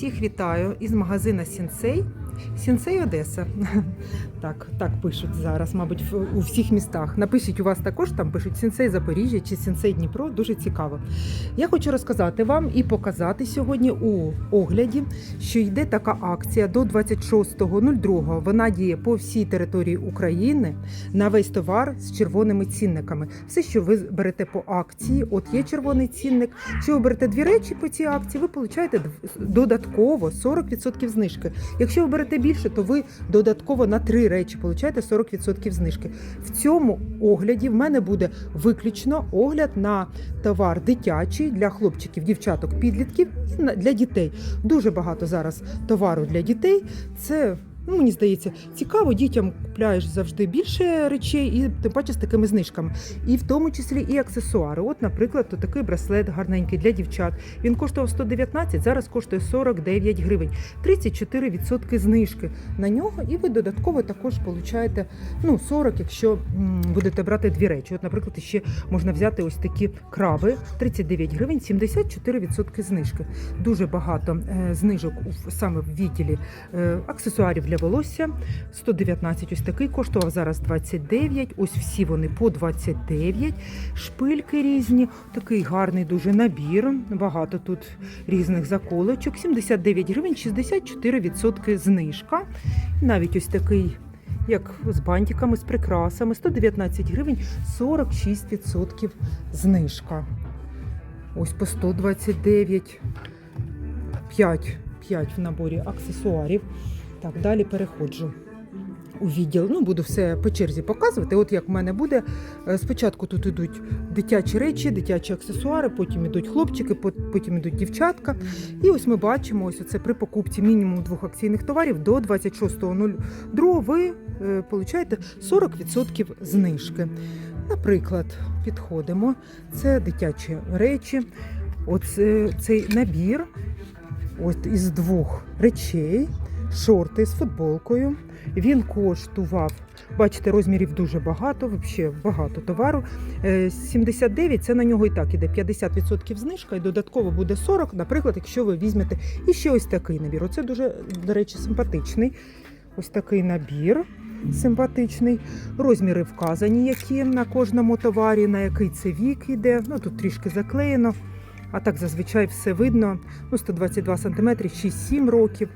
Всіх вітаю із магазина Сінсей. Сінсей Одеса. Так, так пишуть зараз, мабуть, у всіх містах. Напишіть у вас також там пишуть Сінсей Запоріжжя чи Сінсей Дніпро. Дуже цікаво. Я хочу розказати вам і показати сьогодні у огляді, що йде така акція до 26.02. Вона діє по всій території України на весь товар з червоними цінниками. Все, що ви берете по акції, от є червоний цінник. Якщо ви берете дві речі по цій акції, ви получаєте додатково 40% знижки. Якщо ви берете більше, то ви додатково на три речі получаєте 40% знижки. В цьому огляді в мене буде виключно огляд на товар дитячий для хлопчиків, дівчаток, підлітків і для дітей. Дуже багато зараз товару для дітей. Це Ну, мені здається, цікаво, дітям купляєш завжди більше речей, і тим паче з такими знижками. І в тому числі і аксесуари. От, наприклад, то такий браслет гарненький для дівчат. Він коштував 119, зараз коштує 49 гривень. 34% знижки на нього, і ви додатково також получаєте ну, 40, якщо будете брати дві речі. От, наприклад, ще можна взяти ось такі краби 39 гривень, 74% знижки. Дуже багато е, знижок саме в відділі е, аксесуарів для волосся. 119 ось такий коштував зараз 29. Ось всі вони по 29. Шпильки різні. Такий гарний дуже набір. Багато тут різних заколочок. 79 гривень, 64% знижка. Навіть ось такий. Як з бантиками, з прикрасами, 119 гривень, 46% знижка. Ось по 129, 5, 5 в наборі аксесуарів. Так, далі переходжу у відділ. Ну, буду все по черзі показувати. От як в мене буде. Е, Спочатку тут йдуть дитячі речі, дитячі аксесуари, потім йдуть хлопчики, потім йдуть дівчатка. І ось ми бачимо, ось це при покупці мінімум двох акційних товарів до 26.02 ви е, получаєте 40% знижки. Наприклад, підходимо. Це дитячі речі. Оце цей набір от із двох речей, шорти з футболкою. Він коштував, бачите, розмірів дуже багато, взагалі багато товару. Е, 79 це на нього і так іде 50% знижка, і додатково буде 40, наприклад, якщо ви візьмете і ще ось такий набір. Оце дуже, до речі, симпатичний. Ось такий набір. Симпатичний. Розміри вказані, які на кожному товарі, на який це вік іде. Ну тут трішки заклеєно. А так зазвичай все видно. Ну, 122 см, 6-7 років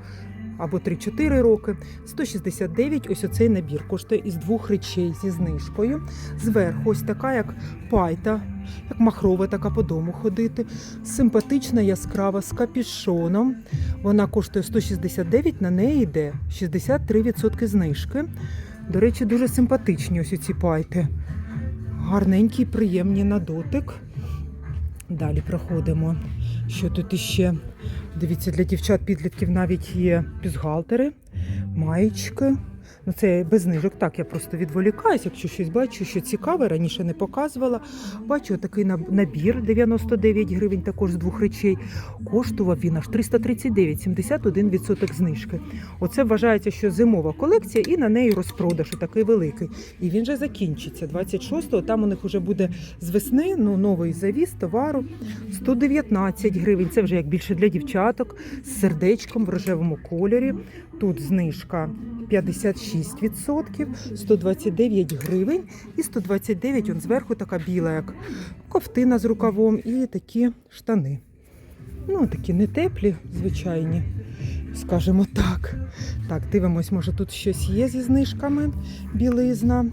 або 3-4 роки. 169 ось оцей набір коштує із двох речей зі знижкою. Зверху ось така, як пайта, як махрова така по дому ходити. Симпатична, яскрава з капішоном. Вона коштує 169, на неї йде 63% знижки. До речі, дуже симпатичні ось ці пайти. Гарненькі, приємні на дотик. Далі проходимо. Що тут іще? Дивіться, для дівчат-підлітків навіть є бюстгальтери, маєчки. Ну, це без знижок. Так, я просто відволікаюсь, якщо щось бачу, що цікаве, раніше не показувала. Бачу такий наб- набір 99 гривень, також з двох речей. Коштував він аж 339, 71% знижки. Оце вважається, що зимова колекція, і на неї розпродаж такий великий. І він же закінчиться 26-го. Там у них вже буде з весни ну, новий завіз товару 119 гривень. Це вже як більше для дівчаток з сердечком в рожевому кольорі. Тут знижка 56%, 129 гривень і 129 он зверху така біла, як ковтина з рукавом, і такі штани. Ну, такі не теплі, звичайні, скажімо так. Так, дивимось, може тут щось є зі знижками. Білизна.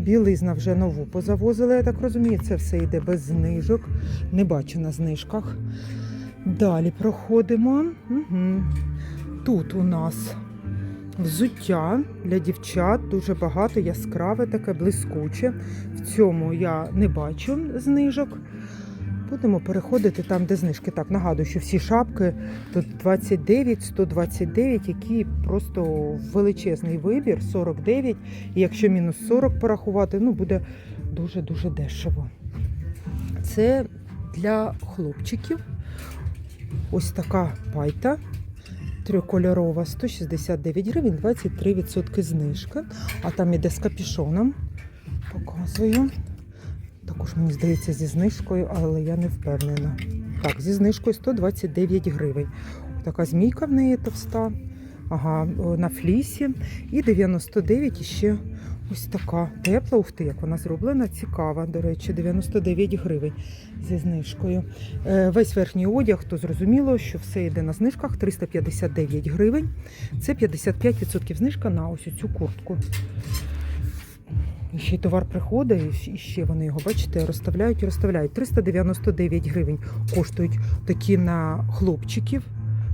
Білизна вже нову позавозили, я так розумію. Це все йде без знижок. Не бачу на знижках. Далі проходимо. Угу. Тут у нас взуття для дівчат дуже багато, яскраве, таке блискуче. В цьому я не бачу знижок. Будемо переходити там, де знижки. Так, нагадую, що всі шапки тут 29, 129, які просто величезний вибір, 49. І якщо мінус 40 порахувати, ну буде дуже-дуже дешево. Це для хлопчиків. Ось така пайта трикольорова 169 гривень, 23% знижки. А там іде з капішоном. Показую. Також мені здається зі знижкою, але я не впевнена. Так, зі знижкою 129 гривень. така змійка в неї товста. Ага, на флісі. І 99 і ще ось така тепла. Ух ти, як вона зроблена. Цікава, до речі, 99 гривень зі знижкою. Е, Весь верхній одяг, то зрозуміло, що все йде на знижках 359 гривень. Це 55% знижка на ось цю куртку. Ще й товар приходить, і ще вони його, бачите, розставляють і розставляють. 399 гривень коштують такі на хлопчиків,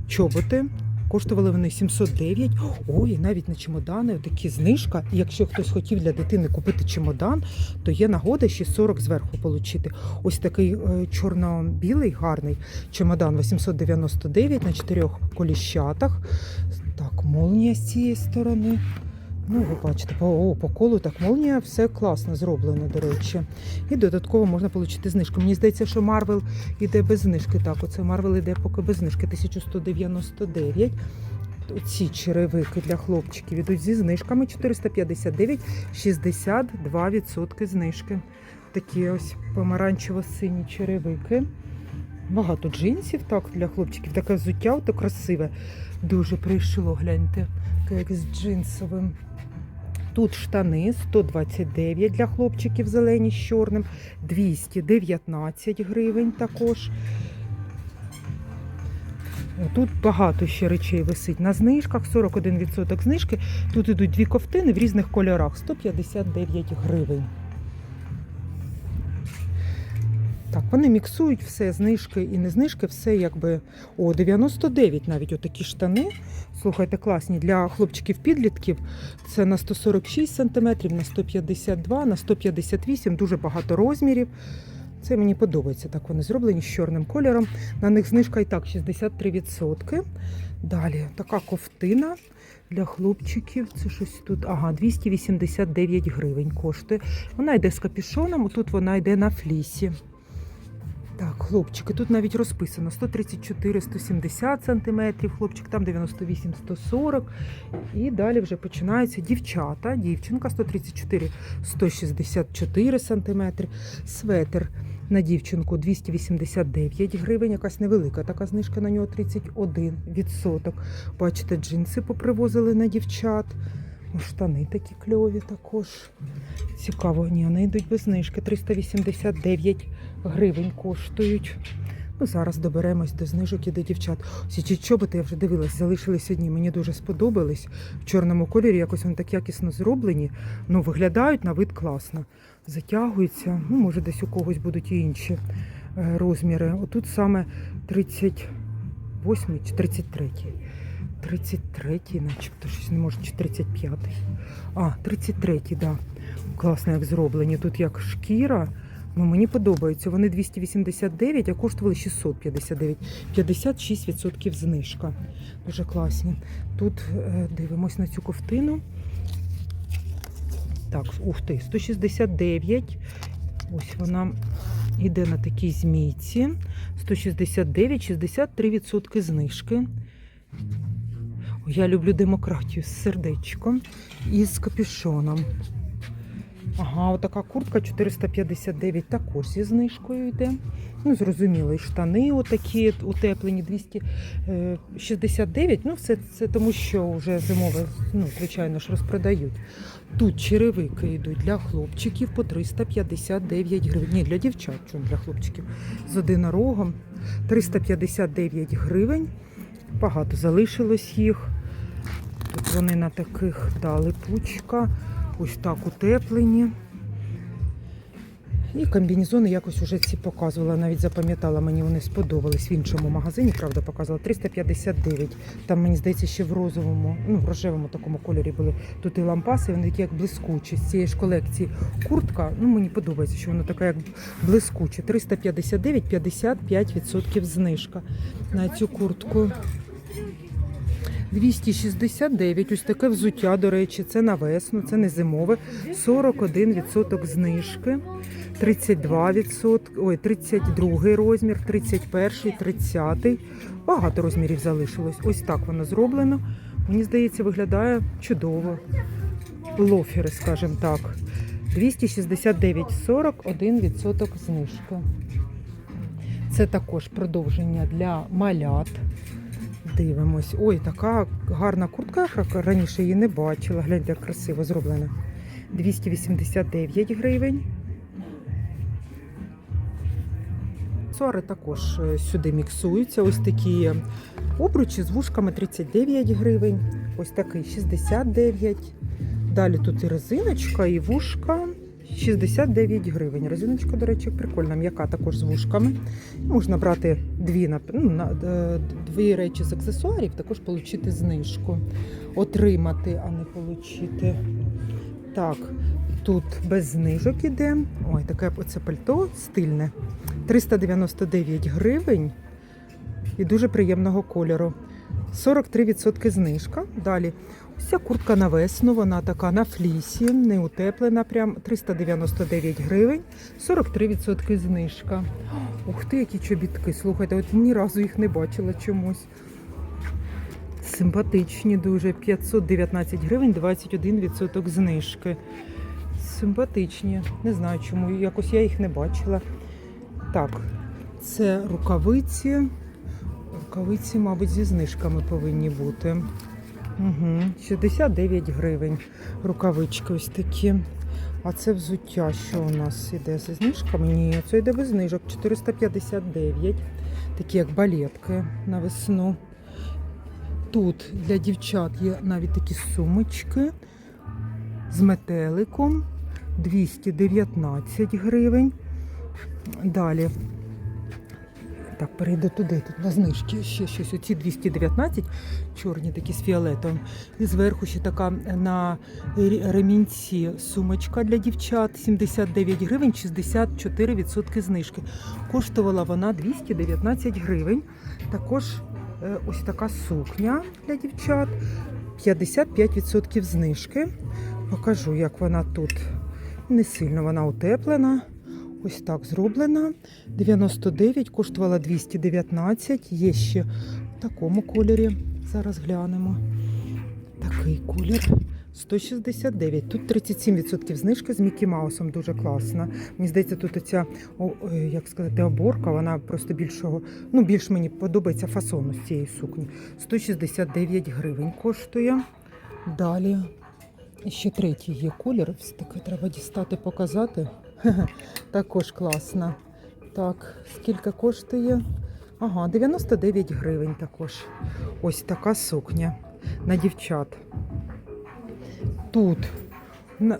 чоботи. Коштували вони 709. Ой, навіть на чемодани такі знижка. Якщо хтось хотів для дитини купити чемодан, то є нагода ще 40 зверху отримати. Ось такий е, чорно-білий гарний чемодан 899 на чотирьох коліщатах. Так, молнія з цієї сторони. Ну, ви бачите, по, о, по колу так молнія, все класно зроблено, до речі. І додатково можна отримати знижку. Мені здається, що Марвел іде без знижки. Так, оце Марвел іде поки без знижки 1199. Ці черевики для хлопчиків ідуть зі знижками 459, 62% знижки. Такі ось помаранчево-сині черевики. Багато джинсів так для хлопчиків. Таке взуття, то красиве. Дуже прийшло, гляньте, як з джинсовим. Тут штани 129 для хлопчиків зелені з чорним, 219 гривень також. Тут багато ще речей висить на знижках, 41% знижки. Тут ідуть дві ковтини в різних кольорах, 159 гривень. Вони міксують все, знижки і не знижки, все якби о 99 навіть отакі штани. Слухайте, класні для хлопчиків-підлітків. Це на 146 см, на 152, на 158, дуже багато розмірів. Це мені подобається. Так вони зроблені з чорним кольором. На них знижка і так 63%. Далі така ковтина для хлопчиків. Це щось тут. Ага, 289 гривень коштує. Вона йде з капюшоном, тут вона йде на флісі. Так, хлопчики, тут навіть розписано 134-170 см, хлопчик там 98-140 І далі вже починаються дівчата. Дівчинка 134-164 см. Светр на дівчинку 289 гривень, якась невелика така знижка на нього 31%. Бачите, джинси попривозили на дівчат. Штани такі кльові також. Цікаво, ні, вони йдуть без знижки. 389 гривень коштують. Ну, зараз доберемось до знижок і до дівчат. Ці чоботи я вже дивилась, залишились одні. Мені дуже сподобались. В чорному кольорі якось вони так якісно зроблені. Ну, виглядають на вид класно. Затягуються. Ну, може, десь у когось будуть і інші е, розміри. Отут саме 38 чи 33. 33-й, начебто щось не може, чи 35-й. А, 33-й, так. Да. Класно, як зроблені. Тут як шкіра. Ну, мені подобається. Вони 289, а коштували 659. 56% знижка. Дуже класні. Тут е, дивимось на цю ковтину. Так, ух ти, 169. Ось вона йде на такій змійці. 169, 63% знижки. Я люблю демократію з сердечком і з капюшоном. Ага, отака куртка 459 також зі знижкою йде. Ну, зрозуміло, і штани отакі утеплені 269. Ну, все це тому, що вже зимове, ну, звичайно ж, розпродають. Тут черевики йдуть для хлопчиків по 359 гривень. Ні, для дівчат, чому для хлопчиків. З одинорогом 359 гривень. Багато залишилось їх. Вони на таких дали пучка. Ось так утеплені. І комбінезони якось уже ці показувала, навіть запам'ятала, мені вони сподобались в іншому магазині, правда, показувала 359. Там, мені здається, ще в розовому, ну, в рожевому такому кольорі були тут і лампаси, вони такі як блискучі. З цієї ж колекції куртка, ну мені подобається, що вона така як блискуча. 359, 55% знижка на цю куртку. 269, ось таке взуття, до речі, це на весну, це не зимове. 41% знижки, 32%, ой, 32 розмір, 31, 30. Багато розмірів залишилось. Ось так воно зроблено. Мені здається, виглядає чудово. Лофери, скажімо так. 269, 41% знижки. Це також продовження для малят. Дивимось. Ой, така гарна куртка, раніше її не бачила. Гляньте, як красиво зроблена. 289 гривень. Аксесуари також е, сюди міксуються. Ось такі обручі з вушками 39 гривень. Ось такий 69. Далі тут і резиночка, і вушка 69 гривень. Резиночка, до речі, прикольна, м'яка також з вушками. Можна брати дві, ну, на, е, дві речі з аксесуарів, також отримати знижку. Отримати, а не отримати. Так, тут без знижок іде. Ой, таке оце пальто стильне. 399 гривень і дуже приємного кольору. 43% знижка. Далі ось ця куртка на весну, вона така на флісі, не утеплена, прям 399 гривень, 43% знижка. Ух ти, які чобітки. Слухайте, от ні разу їх не бачила чомусь. Симпатичні дуже. 519 гривень, 21% знижки. Симпатичні. Не знаю чому. Якось я їх не бачила. Так, це рукавиці. Рукавиці, мабуть, зі знижками повинні бути. Угу. 69 гривень. Рукавички ось такі. А це взуття, що у нас іде зі знижками? Ні, це йде без знижок. 459. Такі як балетки на весну. Тут для дівчат є навіть такі сумочки з метеликом 219 гривень. Далі. Так, перейду туди, тут на знижки ще щось. Оці 219, чорні такі з фіолетовим. І зверху ще така на ремінці сумочка для дівчат 79 гривень, 64% знижки. Коштувала вона 219 гривень. Також е, ось така сукня для дівчат. 55% знижки. Покажу, як вона тут. Не сильно вона утеплена. Ось так зроблена. 99, коштувала 219. Є ще в такому кольорі. Зараз глянемо. Такий колір. 169. Тут 37% знижки з Мікі Маусом дуже класна. Мені здається, тут оця, о, е, як сказати, оборка, вона просто більшого, ну більш мені подобається фасону з цієї сукні. 169 гривень коштує. Далі ще третій є колір. Ось таке треба дістати, показати. Також класна. Так, скільки коштує? Ага, 99 гривень також. Ось така сукня на дівчат. Тут на,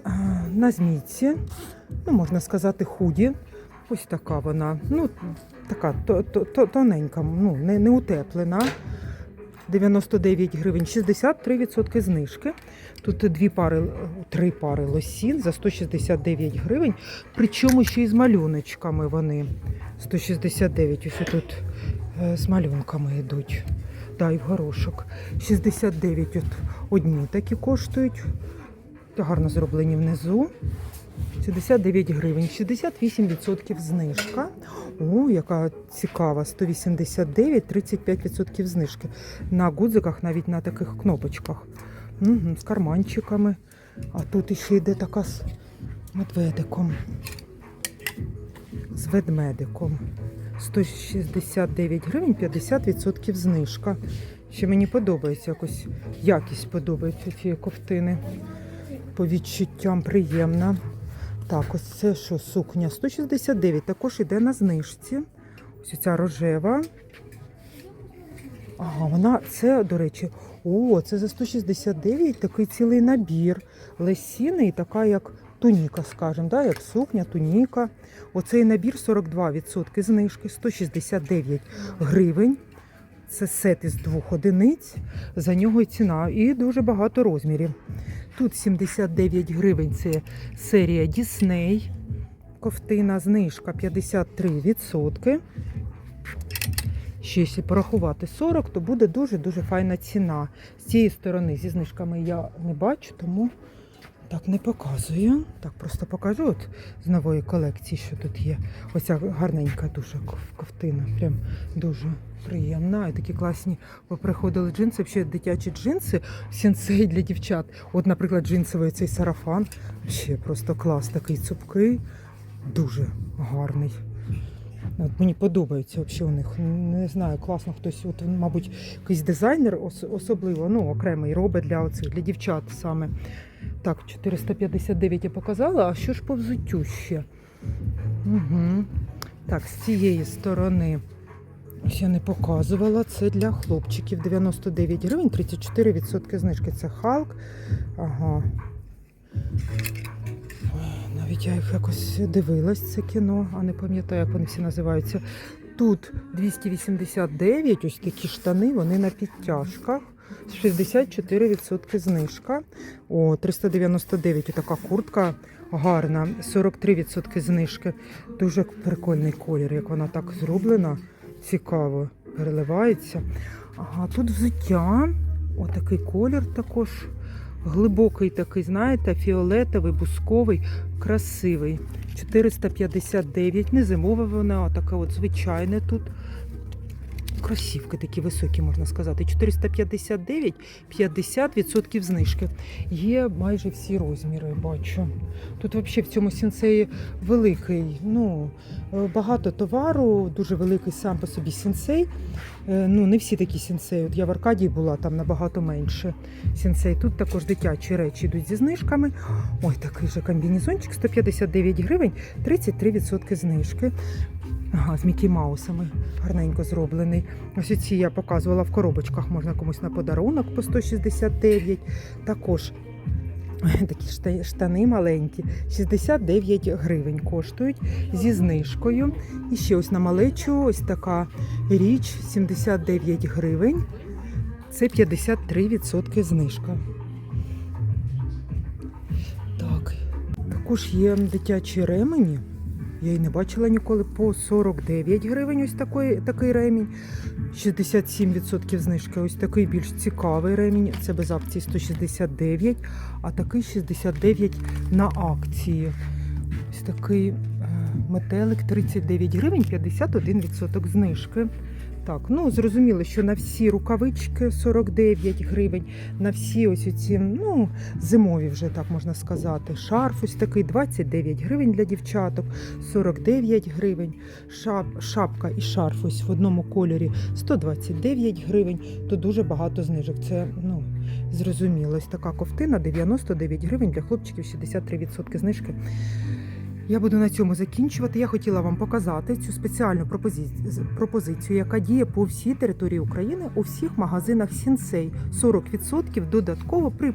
на змійці, ну, можна сказати, худі. Ось така вона. Ну, така то, то, то, тоненька, ну, не, не утеплена. 99 гривень, 63% знижки. Тут дві пари, три пари лосін за 169 гривень. Причому ще й з малюночками вони. 169, ось тут е, з малюнками йдуть. Да, і в горошок. 69 от одні такі коштують. Гарно зроблені внизу. 69 гривень, 68% знижка. О, яка цікава, 189, 35% знижки. На гудзиках, навіть на таких кнопочках. Угу, з карманчиками. А тут ще йде така з медведиком. З ведмедиком. 169 гривень, 50% знижка. Ще мені подобається якось якість подобається цієї ковтини. По відчуттям приємна. Так, ось це що, сукня 169, також іде на знижці. Ось ця рожева. Ага, вона, це, до речі, о, це за 169 такий цілий набір. Лесіни і така, як туніка, скажімо, да, як сукня, туніка. Оцей набір 42% знижки, 169 гривень. Це сет із двох одиниць. За нього і ціна. І дуже багато розмірів. Тут 79 гривень це серія Дісней. Ковтина знижка 53%. Ще якщо порахувати 40, то буде дуже-дуже файна ціна. З цієї сторони зі знижками я не бачу, тому так не показую. Так просто покажу от з нової колекції, що тут є. Оця гарненька дуже ковтина. Прям дуже приємна. І такі класні поприходили джинси. Взагалі дитячі джинси, сенсей для дівчат. От, наприклад, джинсовий цей сарафан. Ще просто клас, такий цупкий, дуже гарний. Мені подобається взагалі у них. Не знаю, класно хтось, от, мабуть, якийсь дизайнер ос- особливо, ну, окремий робить для оцих, для дівчат саме. Так, 459 я показала, а що ж по взуттю ще? Угу. Так, з цієї сторони. Я не показувала. Це для хлопчиків 99 гривень, 34% знижки. Це Халк. Я їх якось дивилась, це кіно, а не пам'ятаю, як вони всі називаються. Тут 289, ось такі штани, вони на підтяжках. 64% знижка. О, 399 така куртка гарна, 43% знижки. Дуже прикольний колір, як вона так зроблена. Цікаво, переливається. Ага, тут взуття. Отакий колір також. Глибокий такий, знаєте, фіолетовий, бусковий, красивий. 459, не зимове вона, а таке от звичайне тут. Кросівки такі високі, можна сказати. 459, 50% знижки. Є майже всі розміри, бачу. Тут взагалі в цьому сінцеї великий, ну, е, багато товару, дуже великий сам по собі сінцей. Е, Ну, не всі такі сінцеї. От я в Аркадії була, там набагато менше сінцей. Тут також дитячі речі йдуть зі знижками. Ой, такий же комбінезончик, 159 гривень, 33% знижки. З Мікі Маусами гарненько зроблений. Ось ці я показувала в коробочках, можна комусь на подарунок по 169. Також такі штани маленькі, 69 гривень коштують зі знижкою. І ще ось на малечу ось така річ 79 гривень. Це 53% знижка. Так, також є дитячі ремені. Я її не бачила ніколи по 49 гривень. Ось такий, такий ремінь. 67% знижки. Ось такий більш цікавий ремінь. Це без акції 169, а такий 69 на акції. Ось такий е, метелик 39 гривень, 51% знижки. Так, ну зрозуміло, що на всі рукавички 49 гривень, на всі ось ці, ну, зимові вже так можна сказати. Шарф ось такий 29 гривень для дівчаток, 49 гривень. Шап, шапка і шарф ось в одному кольорі 129 гривень. Тут дуже багато знижок. Це ну, зрозуміло. Ось така ковтина 99 гривень для хлопчиків 63% знижки. Я буду на цьому закінчувати. Я хотіла вам показати цю спеціальну пропозицію, пропозицію, яка діє по всій території України у всіх магазинах Сінсей. 40% додатково при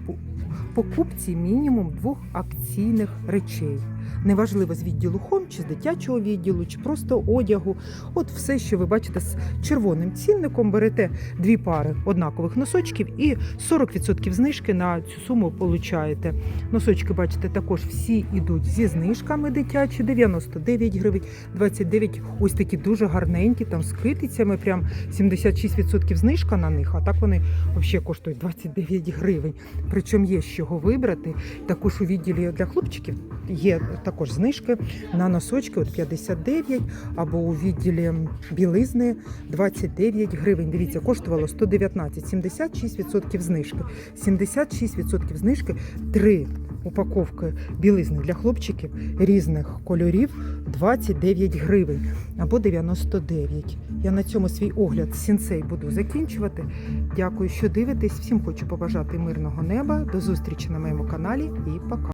покупці мінімум двох акційних речей. Неважливо з відділу хом, чи з дитячого відділу, чи просто одягу. От все, що ви бачите з червоним цінником, берете дві пари однакових носочків і 40% знижки на цю суму получаєте. Носочки, бачите, також всі йдуть зі знижками дитячі, 99 гривень, 29, ось такі дуже гарненькі, там з китицями, прям 76% знижка на них, а так вони взагалі коштують 29 гривень. Причому є з чого вибрати. Також у відділі для хлопчиків є також знижки на носочки от 59, або у відділі білизни 29 гривень. Дивіться, коштувало 119, 76% знижки. 76% знижки, три упаковки білизни для хлопчиків різних кольорів 29 гривень або 99. Я на цьому свій огляд сінцей буду закінчувати. Дякую, що дивитесь. Всім хочу побажати мирного неба. До зустрічі на моєму каналі і пока.